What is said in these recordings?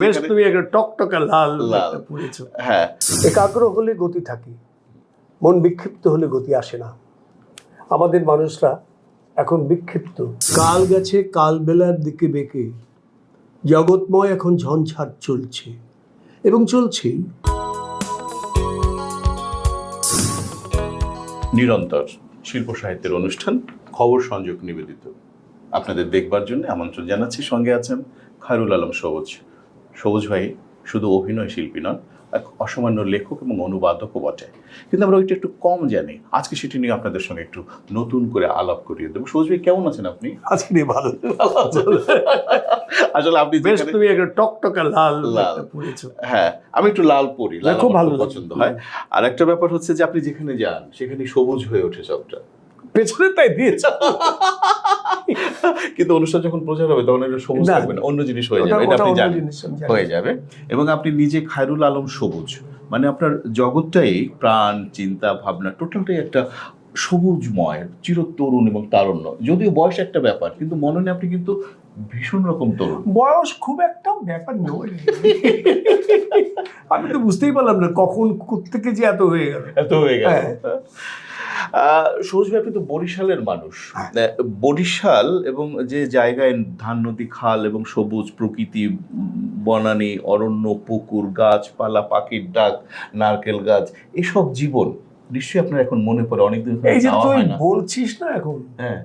বেশ তুমি একটা টকটকা লাল লাল। একটা হ্যাঁ। একাগ্র হলে গতি থাকে মন বিক্ষিপ্ত হলে গতি আসে না। আমাদের মানুষরা এখন বিক্ষিপ্ত। কাল গেছে কাল বেলার দিকে বেঁকে জগৎময় এখন ঝঞ্ঝাট চলছে এবং চলছে। নিরন্তর শিল্প সাহিত্যের অনুষ্ঠান খবর সংযোগ নিবেদিত। আপনাদের দেখবার জন্য আমন্ত্রণ জানাচ্ছি। সঙ্গে আছেন খায়রুল আলম সবুজ। সবুজ ভাই শুধু অভিনয় শিল্পী নন এক অসামান্য লেখক এবং অনুবাদকও বটে। কিন্তু আমরা ওইটা একটু কম জানি। আজকে সেটি নিয়ে আপনাদের সঙ্গে একটু নতুন করে আলাপ করিয়ে দেবো। সবুজ ভাই কেমন আছেন আপনি? আজকে নিয়ে ভালো। আসলে আপনি বেশ তুমি একটা টকটকা লাল লাল। হ্যাঁ আমি একটু লাল পরি লাল খুব ভালো পছন্দ হয়। আর একটা ব্যাপার হচ্ছে যে আপনি যেখানে যান সেখানে সবুজ হয়ে ওঠে সবটা। পেছনে তাই দিয়েছ। কিন্তু অনুষ্ঠান যখন প্রচার হবে তখন এটা সবুজ থাকবে না অন্য জিনিস হয়ে যাবে এটা আপনি জানেন। হয়ে যাবে। এবং আপনি নিজে খায়রুল আলম সবুজ মানে আপনার জগৎটাই প্রাণ চিন্তা ভাবনা টোটালটাই একটা সবুজময় চিরতরুণ এবং তারুণ্য। যদিও বয়স একটা ব্যাপার কিন্তু মননে আপনি কিন্তু ভীষণ রকম তরুণ। বয়স খুব একটা ব্যাপার নয়। আমি তো বুঝতেই পারলাম না কখন থেকে যে এত হয়ে গেল। এত হয়ে গেল। ভাই আপনি তো বরিশালের মানুষ। হ্যাঁ। বরিশাল এবং যে জায়গায় ধান নদী খাল এবং সবুজ প্রকৃতি বনানী অরণ্য পুকুর গাছপালা পাখির ডাক নারকেল গাছ এসব জীবন নিশ্চয়ই আপনার এখন মনে পড়ে অনেকদিন ধরে এই যে তুই বলছিস না এখন? হ্যাঁ।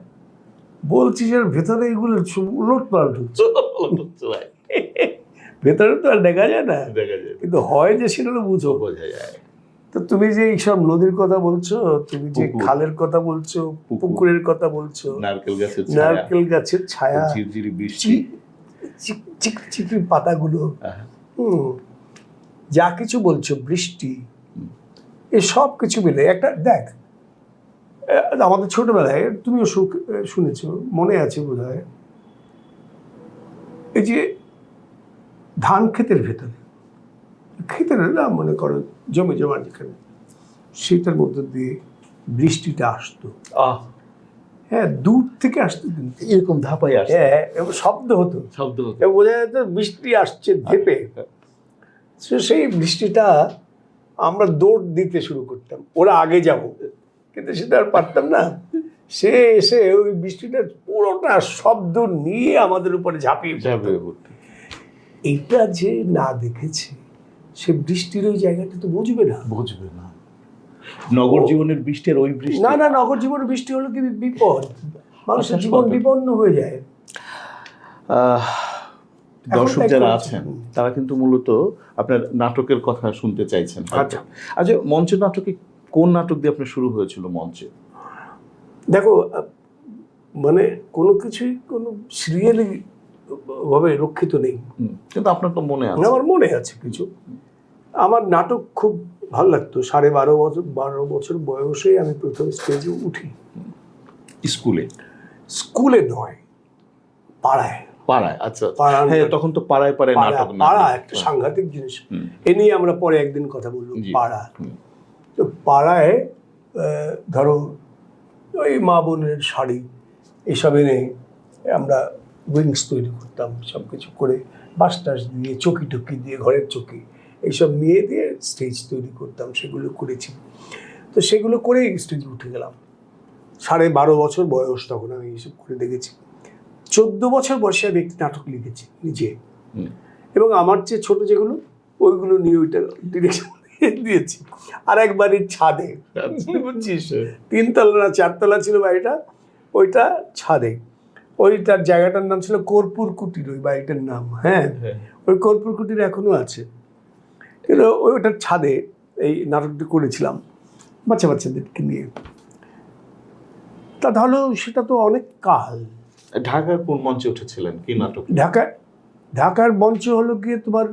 বলছিস এর ভেতরে এগুলো উলট পালট হচ্ছে। ভেতরে তো আর দেখা যায় না। দেখা যায় কিন্তু হয় যে সেটা তো বুঝো। বোঝা যায়। তো তুমি যে এইসব নদীর কথা বলছো তুমি যে খালের কথা বলছো পুকুরের কথা বলছো নারকেল গাছের ছায়া। নারকেল গাছের ছায়া ঝিরঝিরি বৃষ্টি। পাতাগুলো। যা কিছু বলছো বৃষ্টি এ সব কিছু মিলে একটা দেখ আমাদের ছোটবেলায় তুমিও শুনেছো মনে আছে বোধ হয় এই যে ধান ক্ষেতের ভেতরে ক্ষেতের না মনে করো জমি জমা যেখানে সেটার মধ্যে দিয়ে বৃষ্টিটা আসতো। আহ। হ্যাঁ দূর থেকে আসতো কিন্তু। এরকম ধাপাই আসে হ্যাঁ শব্দ হতো। শব্দ হতো। বোঝা যেত বৃষ্টি আসছে ধেপে তো সেই বৃষ্টিটা আমরা দৌড় দিতে শুরু করতাম। ওরা আগে যাব। কিন্তু সেটা আর পারতাম না। সে এসে ওই বৃষ্টিটা পুরোটা শব্দ নিয়ে আমাদের উপরে ঝাঁপিয়ে। ঝাঁপিয়ে পড়তো। এইটা যে না দেখেছে সে বৃষ্টির ওই জায়গাটা তো বুঝবে না। বুঝবে না। নগর জীবনের বৃষ্টির ওই বৃষ্টি না না নগর জীবনের বৃষ্টি হলো কি বিপদ। মানুষের আচ্ছা, জীবন বিপন্ন হয়ে যায়। দর্শক যারা আছেন তারা কিন্তু মূলত আপনার নাটকের কথা শুনতে চাইছেন আচ্ছা। আচ্ছা মঞ্চের নাটকে কোন নাটক দিয়ে আপনার শুরু হয়েছিল মঞ্চে? দেখো মানে কোনো কিছুই কোনো সিরিয়ালি ভাবে রক্ষিত নেই। কিন্তু আপনার তো মনে আছে। আমার মনে আছে কিছু। আমার নাটক খুব ভালো লাগতো। সাড়ে বারো বছর বারো বছর বয়সে আমি প্রথম স্টেজে উঠি। স্কুলে? স্কুলে নয় পাড়ায়। পাড়ায় আচ্ছা। হ্যাঁ তখন তো পাড়ায় পাড়ায় পাড়া নাটক পাড়া একটা সাংঘাতিক জিনিস। এ নিয়ে আমরা পরে একদিন কথা বলব জি। পাড়া। তো পাড়ায় ধরো ওই মা বোনের শাড়ি এসব এনে আমরা উইংস তৈরি করতাম সব কিছু করে বাস টাস দিয়ে চকি টকি দিয়ে ঘরের চকি এইসব নিয়ে দিয়ে স্টেজ তৈরি করতাম সেগুলো করেছি। তো সেগুলো করেই স্টেজে উঠে গেলাম। সাড়ে বারো বছর বয়স তখন আমি এইসব করে দেখেছি। চোদ্দ বছর বয়সে আমি একটি নাটক লিখেছি নিজে। এবং আমার যে ছোট যেগুলো ওইগুলো নিয়ে ওইটা ডিরেকশন দিয়েছি। আর এক বাড়ির ছাদে। আচ্ছা। বুঝছিস? তিনতলা না চারতলা ছিল বাড়িটা ওইটা ছাদে। ওইটার জায়গাটার নাম ছিল কর্পূর কুটির ওই বাড়িটার নাম হ্যাঁ? হ্যাঁ। ওই কর্পূর কুটির এখনও আছে। কিন্তু ওই ওটার ছাদে এই নাটকটি করেছিলাম বাচ্চা বাচ্চাদেরকে নিয়ে। তা তাহলে সেটা তো অনেক কাল। ঢাকার কোন মঞ্চে উঠেছিলেন? কি নাটক? ঢাকা ঢাকার মঞ্চ হলো গিয়ে তোমার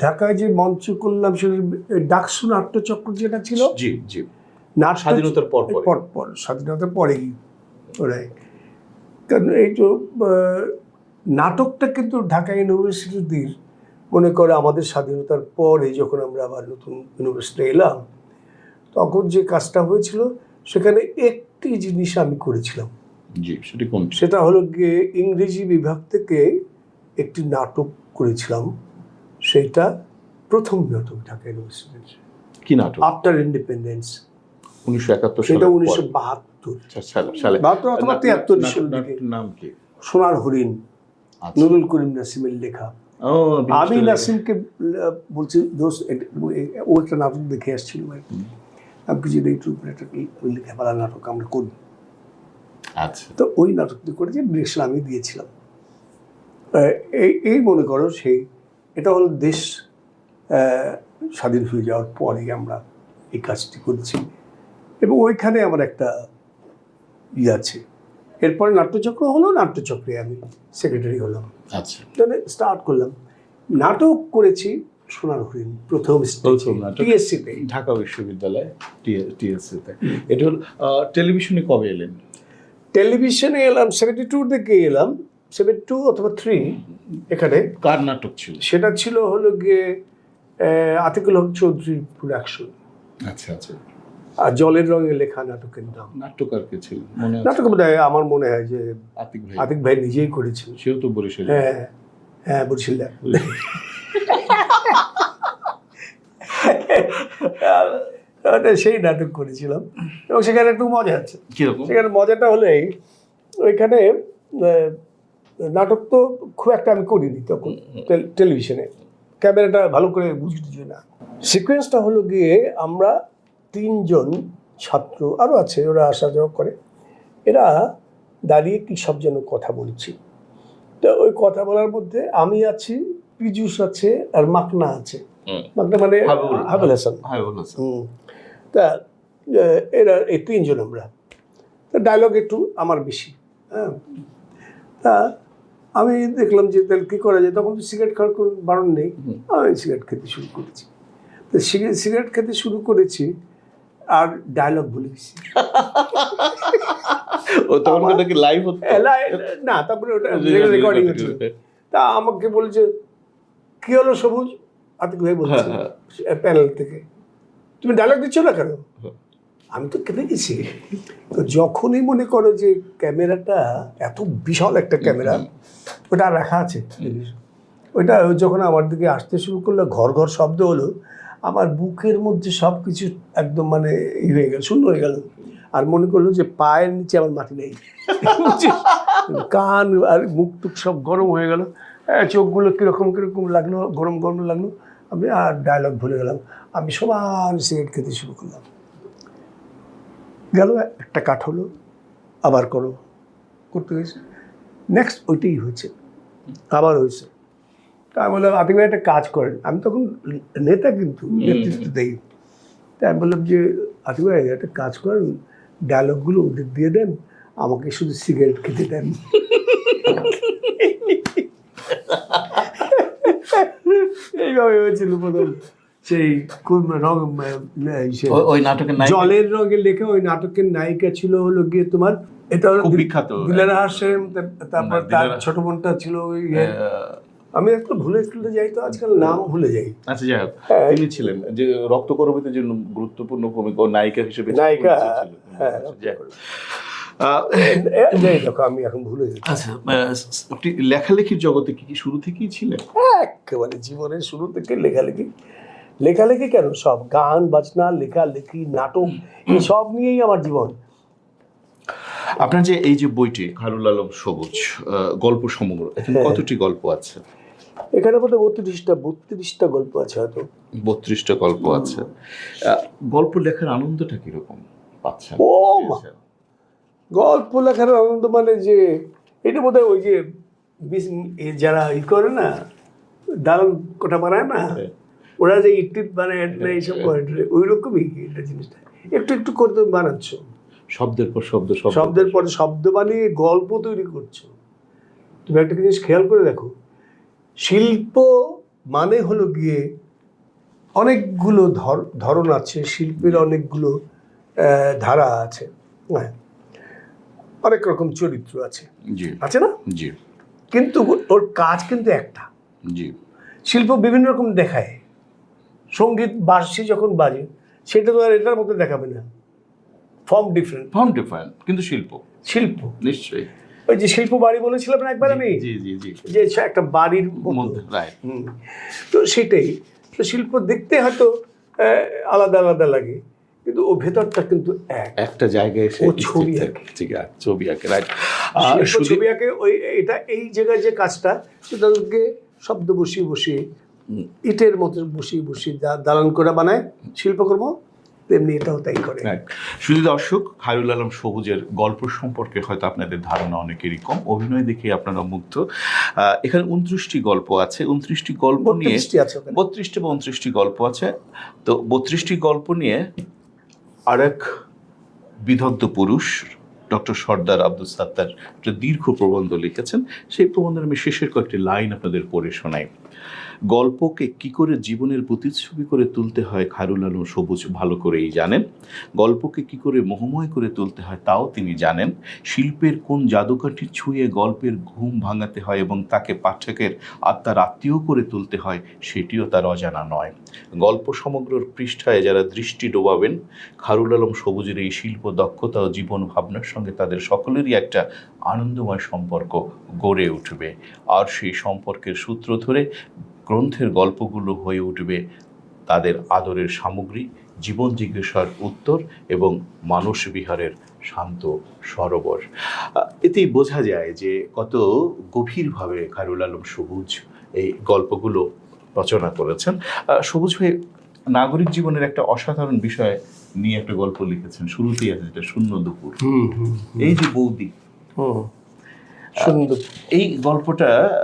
ঢাকায় যে মঞ্চ করলাম সেটা ডাকসু নাট্যচক্র যেটা ছিল জি জি। স্বাধীনতার পর পরে। পর স্বাধীনতার পরেই ওরাই কারণ এই তো নাটকটা কিন্তু ঢাকা ইউনিভার্সিটির মনে করে আমাদের স্বাধীনতার পরে যখন আমরা আবার নতুন ইউনিভার্সিটি এলাম তখন যে কাজটা হয়েছিল সেখানে একটি জিনিস আমি করেছিলাম। জি সেটি কোনটি? সেটা হলো গিয়ে ইংরেজি বিভাগ থেকে একটি নাটক করেছিলাম। সেইটা প্রথম নাটক ঢাকা ইউনিভার্সিটির। কি নাটক? আফটার ইন্ডিপেন্ডেন্স উনিশশো একাত্তর সেটা উনিশশো বাহাত্তর। সালে বাহাত্তর অথবা তিয়াত্তর না- সালের না- দিকে নাম কি? সোনার হরিণ আচ্ছা। নুরুল করিম নাসিমের লেখা। আমি নাসিমকে বলছি দোষ ও একটা নাটক দেখে আসছিল ভাই। আমি কিছু একটু একটা লেখা পালা নাটক আমরা করি। আচ্ছা। তো ওই নাটকটি করেছি ডিরেকশন আমি দিয়েছিলাম। এই এই মনে করো সেই এটা হলো দেশ আহ, স্বাধীন হয়ে যাওয়ার পরে আমরা এই কাজটি করেছি। এবং ওইখানে আমার একটা ইয়ে আছে। এরপরে নাট্যচক্র হলো নাট্যচক্রে আমি সেক্রেটারি হলাম। আচ্ছা। তাহলে স্টার্ট করলাম। নাটক করেছি সোনার হরিণ প্রথম। টিএসসিতে ঢাকা বিশ্ববিদ্যালয় টিএসসিতে এটা হল টেলিভিশনে কবে এলেন? টেলিভিশনে এলাম সেভেন্টি টু থেকে এলাম। সেভেন্টি টু অথবা থ্রি এখানে। কার নাটক ছিল? সেটা ছিল হলো গিয়ে আতিকুল হক চৌধুরী প্রোডাকশন আচ্ছা আচ্ছা। আর জলের রঙে লেখা নাটকের নাম। নাট্যকার কে ছিল মনে নাটক আমার মনে হয় যে আতিক ভাই। আতিক ভাই নিজেই করেছিল। সেও তো বরিশাল হ্যাঁ হ্যাঁ ওটা সেই নাটক করেছিলাম। এবং সেখানে একটু মজা আছে। সেখানে মজাটা হলো এই ওইখানে নাটক তো খুব একটা আমি করিনি তখন টেলিভিশনে। ক্যামেরাটা ভালো করে বুঝতে না। সিকোয়েন্সটা হলো গিয়ে আমরা তিনজন ছাত্র আরও আছে ওরা আসা যাওয়া করে। এরা দাঁড়িয়ে কী সব যেন কথা বলছি। তো ওই কথা বলার মধ্যে আমি আছি পীযুষ আছে আর মাকনা আছে। মাকনা মানে হাবিল হাসান। তা এরা এই তিনজন আমরা। তা ডায়লগ একটু আমার বেশি হ্যাঁ। তা আমি দেখলাম যে তাহলে কী করা যায়? তখন তো সিগারেট খাওয়ার কোনো বারণ নেই। আমি সিগারেট খেতে শুরু করেছি। তো সিগারেট সিগারেট খেতে শুরু করেছি আর ডায়লগ ভুলে গেছি। ও তখন ওটা কি লাইভ হতো? না তারপরে ওটা রেকর্ডিং হচ্ছে তা আমাকে বলছে কি হলো সবুজ? আতিক ভাই বলছে প্যানেল থেকে। তুমি ডায়লগ দিচ্ছ না কেন? হ্যাঁ। আমি তো কেঁপে গেছি। তো যখনই মনে করো যে ক্যামেরাটা এত বিশাল একটা ক্যামেরা ওটা রাখা আছে। ওইটা যখন আমার দিকে আসতে শুরু করল ঘর ঘর শব্দ হলো আমার বুকের মধ্যে সব কিছু একদম মানে ই হয়ে গেল শূন্য হয়ে গেল। আর মনে করল যে পায়ের নিচে আমার মাটি নেই। কান আর মুখ টুক সব গরম হয়ে গেল। চোখগুলো কীরকম কীরকম লাগল গরম গরম লাগল। আমি আর ডায়লগ ভুলে গেলাম। আমি সমান সিগারেট খেতে শুরু করলাম। গেল একটা কাঠ হলো আবার করো। করতে গেছে নেক্সট ওইটাই হয়েছে। আবার হয়েছে। তা আমি বললাম আপনি একটা কাজ করেন। আমি তখন নেতা কিন্তু নেতৃত্ব দেই। তাই আমি বললাম যে আতিক ভাই একটা কাজ করেন ডায়লগগুলো ওদের দিয়ে দেন আমাকে শুধু সিগারেট খেতে দেন। এইভাবে হয়েছিল প্রথম সেই রং ওই নাটকের জলের রঙে লেখা ওই নাটকের নায়িকা ছিল হলো গিয়ে তোমার এটা হলো বিখ্যাত। দিলেরা হাসেম তারপর তার ছোট বোনটা ছিল ওই ইয়ে। আহ, আমি একটু ভুলে টুলে যাই তো আজকাল নাম ভুলে যাই। আচ্ছা যাই হোক। হ্যাঁ। তিনি ছিলেন যে রক্তকরবীতে যে গুরুত্বপূর্ণ ভূমিকা নায়িকা হিসেবে নায়িকা হ্যাঁ আচ্ছা, আমি এখন ভুলে যাই আচ্ছা আপনি লেখালেখির জগতে কি কি শুরু থেকেই ছিলেন একেবারে জীবনের শুরু থেকে লেখালেখি। লেখালেখি কেন? সব গান বাজনা লেখালেখি নাটক এই সব নিয়েই আমার জীবন। আপনার যে এই যে বইটি খারুল আলম সবুজ গল্প সমগ্র এখানে হ্যাঁ। কতটি গল্প আছে? এখানে বোধহয় বত্রিশটা বত্রিশটা গল্প আছে হয়তো। বত্রিশটা গল্প আছে। গল্প লেখার আনন্দটা কীরকম পাচ্ছেন? গল্প লেখার আনন্দ মানে যে এটা বোধ ওই যে যারা ই করে না দালান কোঠা বানায় না? হ্যাঁ। ওরা যে ইট বানায় না এইসব করে ওই রকমই এটা জিনিসটা। একটু একটু করে তুমি বানাচ্ছ। শব্দের পর শব্দ শব্দ। শব্দের পর শব্দ বানিয়ে গল্প তৈরি করছ। তুমি একটা জিনিস খেয়াল করে দেখো শিল্প মানে হলো গিয়ে অনেকগুলো ধর- ধরন আছে শিল্পের অনেকগুলো ধারা আছে হ্যাঁ। অনেক রকম চরিত্র আছে। আছে না? জি। কিন্তু ওর কাজ কিন্তু একটা। জি। শিল্প বিভিন্ন রকম দেখায়। সংগীত বাঁশি যখন বাজে সেটা তো আর এটার মধ্যে দেখাবে না। ফর্ম ডিফারেন্ট ফর্ম ডিফারেন্ট কিন্তু শিল্প। শিল্প। নিশ্চয়ই। ওই যে শিল্প বাড়ি বলেছিলাম না একবার আমি? জি জি জি। যে একটা বাড়ির। মধ্যে তো সেটাই। তো শিল্প দেখতে হয়তো আলাদা আলাদা লাগে। কিন্তু ও ভেতরটা কিন্তু এক। একটা জায়গায় এসে ও ছবি আঁকে। ঠিক আছে ছবি আঁকে রাইট ছবি আঁকে ওই এটা এই জায়গায় যে কাজটা সেটাকে শব্দ বসিয়ে বসিয়ে ইটের মতো বসিয়ে বসিয়ে দালান করে বানায় শিল্পকর্ম। তেমনি এটাও তাই করে। শুধু দর্শক খায়রুল আলম সবুজের গল্প সম্পর্কে হয়তো আপনাদের ধারণা অনেকেরই কম অভিনয় দেখে আপনারা মুগ্ধ। এখানে উনত্রিশটি গল্প আছে উনত্রিশটি গল্প নিয়ে বত্রিশটি বা উনত্রিশটি গল্প আছে। তো বত্রিশটি গল্প নিয়ে আরেক বিদগ্ধ পুরুষ ডক্টর সর্দার আব্দুল সাত্তার একটা দীর্ঘ প্রবন্ধ লিখেছেন, সেই প্রবন্ধের আমি শেষের কয়েকটি লাইন আপনাদের পড়ে শোনাই। গল্পকে কি করে জীবনের প্রতিচ্ছবি করে তুলতে হয় খায়রুল আলম সবুজ ভালো করেই জানেন। গল্পকে কি করে মোহময় করে তুলতে হয় তাও তিনি জানেন। শিল্পের কোন জাদুকাঠি ছুঁয়ে গল্পের ঘুম ভাঙাতে হয় এবং তাকে পাঠকের আত্মার আত্মীয় করে তুলতে হয়, সেটিও তার অজানা নয়। গল্প সমগ্রর পৃষ্ঠায় যারা দৃষ্টি ডোবাবেন, খারুল আলম সবুজের এই শিল্প দক্ষতা ও জীবন ভাবনার সঙ্গে তাদের সকলেরই একটা আনন্দময় সম্পর্ক গড়ে উঠবে। আর সেই সম্পর্কের সূত্র ধরে গ্রন্থের গল্পগুলো হয়ে উঠবে তাদের আদরের সামগ্রী, জীবন জিজ্ঞাসার উত্তর এবং মানস বিহারের শান্ত সরোবর। এতেই বোঝা যায় যে কত গভীরভাবে খায়রুল আলম সবুজ এই গল্পগুলো রচনা করেছেন। সবুজ ভাই নাগরিক জীবনের একটা অসাধারণ বিষয় নিয়ে একটা গল্প লিখেছেন। শুরুতেই আছে যেটা শূন্য দুপুর। এই যে বৌদি। সুন্দর এই গল্পটা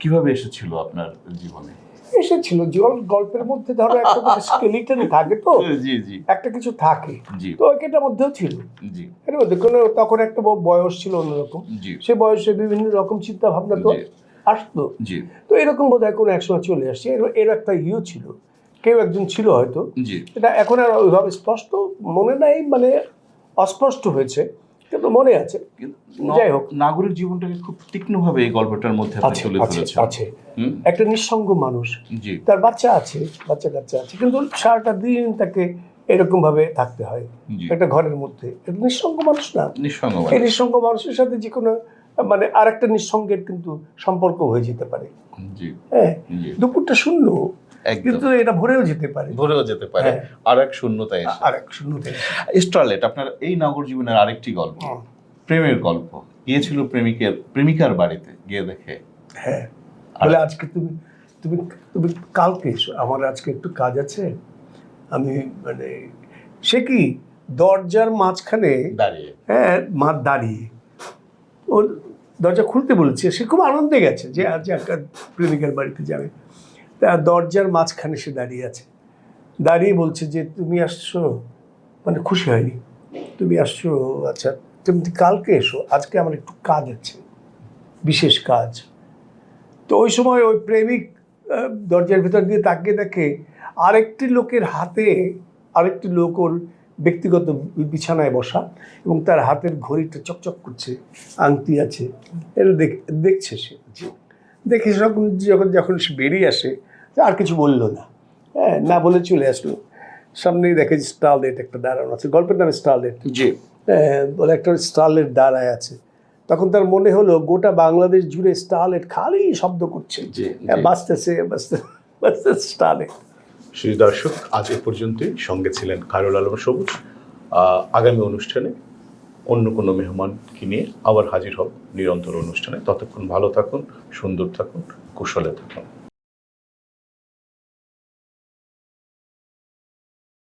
কীভাবে এসেছিল আপনার জীবনে? এসেছিল জল গল্পের মধ্যে ধরো একটা স্কেলিটন থাকে তো। জি জি। একটা কিছু থাকে। তো ওইটার মধ্যেও ছিল। জি। এর মধ্যে কোনো তখন একটা বয়স ছিল অন্যরকম। জি। সে বয়সে বিভিন্ন রকম চিন্তা ভাবনা তো আসতো। জি। তো এরকম বোধ হয় কোনো একসময় চলে আসছে। এর এর একটা ইউ ছিল। কেউ একজন ছিল হয়তো। এটা এখন আর ওইভাবে স্পষ্ট মনে নাই মানে অস্পষ্ট হয়েছে কিন্তু মনে আছে। যাই হোক। নাগরিক জীবনটাকে খুব তীক্ষ্ণভাবে এই গল্পটার মধ্যে আছে তুলে আছে আছে। একটা নিঃসঙ্গ মানুষ তার বাচ্চা আছে বাচ্চা কাচ্চা আছে কিন্তু সারাটা দিন তাকে এরকম ভাবে থাকতে হয় একটা ঘরের মধ্যে। এটা নিঃসঙ্গ মানুষ না। নিঃসঙ্গ এই নিঃসঙ্গ মানুষের সাথে যে কোনো মানে আর একটা নিঃসঙ্গের কিন্তু সম্পর্ক হয়ে যেতে পারে। হ্যাঁ দুপুরটা শূন্য। কিন্তু এটা ভরেও যেতে পারে। ভরেও যেতে পারে। হ্যাঁ। আর এক শূন্যতায় এসে। আর এক শূন্যতে স্টারলেট আপনার এই নগর জীবনের আরেকটি গল্প। প্রেমের গল্প। গিয়েছিল প্রেমিকের প্রেমিকার বাড়িতে গিয়ে দেখে। হ্যাঁ। বলে আজকে তুমি তুমি তুমি কালকে এসো। আমার আজকে একটু কাজ আছে। আমি মানে সে কি দরজার মাঝখানে দাঁড়িয়ে। হ্যাঁ মা দাঁড়িয়ে। ও দরজা খুলতে বলেছে। সে খুব আনন্দে গেছে যে আজ একটা প্রেমিকার বাড়িতে যাবে। দরজার মাঝখানে সে দাঁড়িয়ে আছে। দাঁড়িয়ে বলছে যে, তুমি আসছো? মানে খুশি হয়নি। তুমি আসছো? আচ্ছা তুমি কালকে এসো। আজকে আমার একটু কাজ আছে, বিশেষ কাজ। তো ওই সময় ওই প্রেমিক দরজার ভিতর দিয়ে তাকিয়ে দেখে আরেকটি লোকের হাতে, আরেকটি লোক ওর ব্যক্তিগত বিছানায় বসা এবং তার হাতের ঘড়িটা চকচক করছে, আংটি আছে। এটা দেখ- দেখছে সে। দেখে যখন যখন যখন সে বেরিয়ে আসে আর কিছু বলল না। হ্যাঁ না বলে চলে আসলো। সামনেই দেখে যে স্টারলেট একটা দাঁড়ানো আছে। গল্পের নামে স্টারলেট জি। হ্যাঁ, বলে একটা স্টারলেট দাঁড়ায় আছে। তখন তার মনে হলো গোটা বাংলাদেশ জুড়ে স্টারলেট খালি শব্দ করছে। হ্যাঁ, বাঁচতেছে বাঁচতে বাঁচতে স্টারলেট শ্রী দর্শক আজ এ পর্যন্তই। সঙ্গে ছিলেন খায়রুল আলম সবুজ। আগামী অনুষ্ঠানে অন্য কোনো মেহমানকে নিয়ে আবার হাজির হব নিরন্তর অনুষ্ঠানে। ততক্ষণ ভালো থাকুন, সুন্দর থাকুন, কুশলে থাকুন।